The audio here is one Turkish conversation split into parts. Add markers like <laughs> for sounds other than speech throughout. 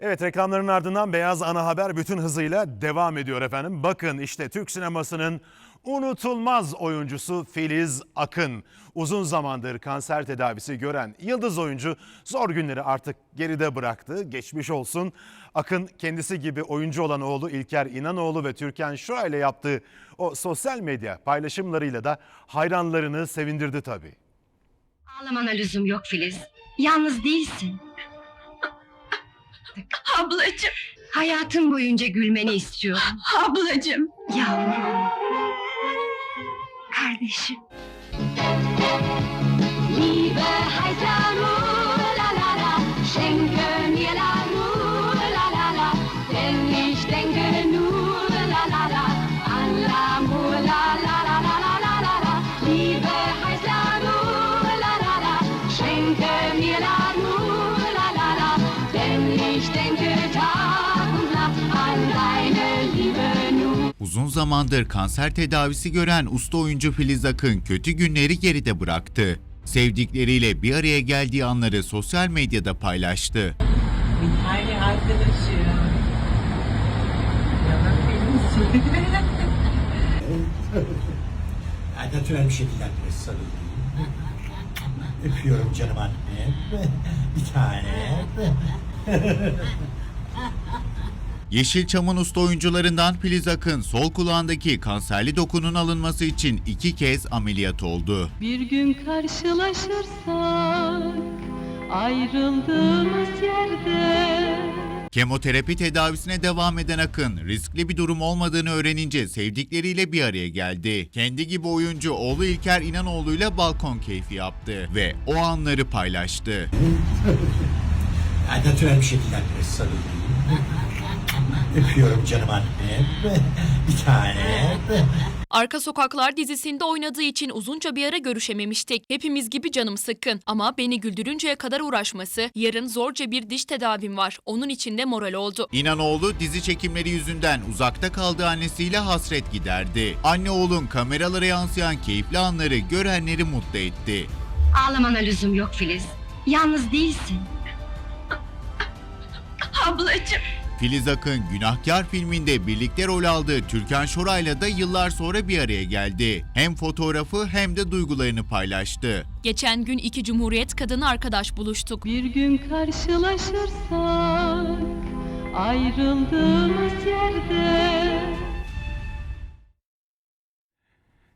Evet reklamların ardından Beyaz Ana Haber bütün hızıyla devam ediyor efendim. Bakın işte Türk sinemasının unutulmaz oyuncusu Filiz Akın. Uzun zamandır kanser tedavisi gören yıldız oyuncu zor günleri artık geride bıraktı. Geçmiş olsun. Akın kendisi gibi oyuncu olan oğlu İlker İnanoğlu ve Türkan Şoray ile yaptığı o sosyal medya paylaşımlarıyla da hayranlarını sevindirdi tabii. Ağlamana lüzum yok Filiz. Yalnız değilsin. Ablacım, Hayatın boyunca gülmeni istiyorum. ablacım. Yavrum. Kardeşim. Liebe heißt ja nur la la la, schenke mir la nur la la la, denn ich denke zamandır kanser tedavisi gören usta oyuncu Filiz Akın kötü günleri geride bıraktı. Sevdikleriyle bir araya geldiği anları sosyal medyada paylaştı. Bir tane arkadaşım. Yalan <laughs> natürel bir şekilde sarılayım. <laughs> Öpüyorum canım annem. Bir tane. <laughs> Yeşilçam'ın usta oyuncularından Filiz Akın sol kulağındaki kanserli dokunun alınması için iki kez ameliyat oldu. Bir gün karşılaşırsak ayrıldığımız yerde Kemoterapi tedavisine devam eden Akın, riskli bir durum olmadığını öğrenince sevdikleriyle bir araya geldi. Kendi gibi oyuncu oğlu İlker İnanoğlu'yla balkon keyfi yaptı ve o anları paylaştı. <laughs> Yani natürel bir şekilde. Öpüyorum canım annem. Bir tane. Arka Sokaklar dizisinde oynadığı için uzunca bir ara görüşememiştik. Hepimiz gibi canım sıkkın ama beni güldürünceye kadar uğraşması, yarın zorca bir diş tedavim var. Onun için de moral oldu. İnanoğlu dizi çekimleri yüzünden uzakta kaldığı annesiyle hasret giderdi. Anne oğlun kameralara yansıyan keyifli anları görenleri mutlu etti. Ağlamana lüzum yok Filiz. Yalnız değilsin. Ablacım. Filiz Akın Günahkar filminde birlikte rol aldığı Türkan Şoray'la da yıllar sonra bir araya geldi. Hem fotoğrafı hem de duygularını paylaştı. Geçen gün iki Cumhuriyet kadını arkadaş buluştuk. bir gün karşılaşırsak ayrıldığımız yerde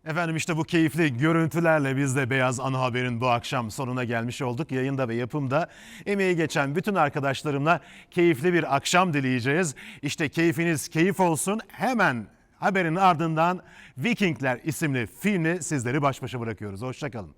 Efendim işte bu keyifli görüntülerle biz de Beyaz Ana Haber'in bu akşam sonuna gelmiş olduk. Yayında ve yapımda emeği geçen bütün arkadaşlarımla keyifli bir akşam dileyeceğiz. İşte keyfiniz keyif olsun. Hemen haberin ardından Vikingler isimli filmle sizleri baş başa bırakıyoruz. Hoşçakalın.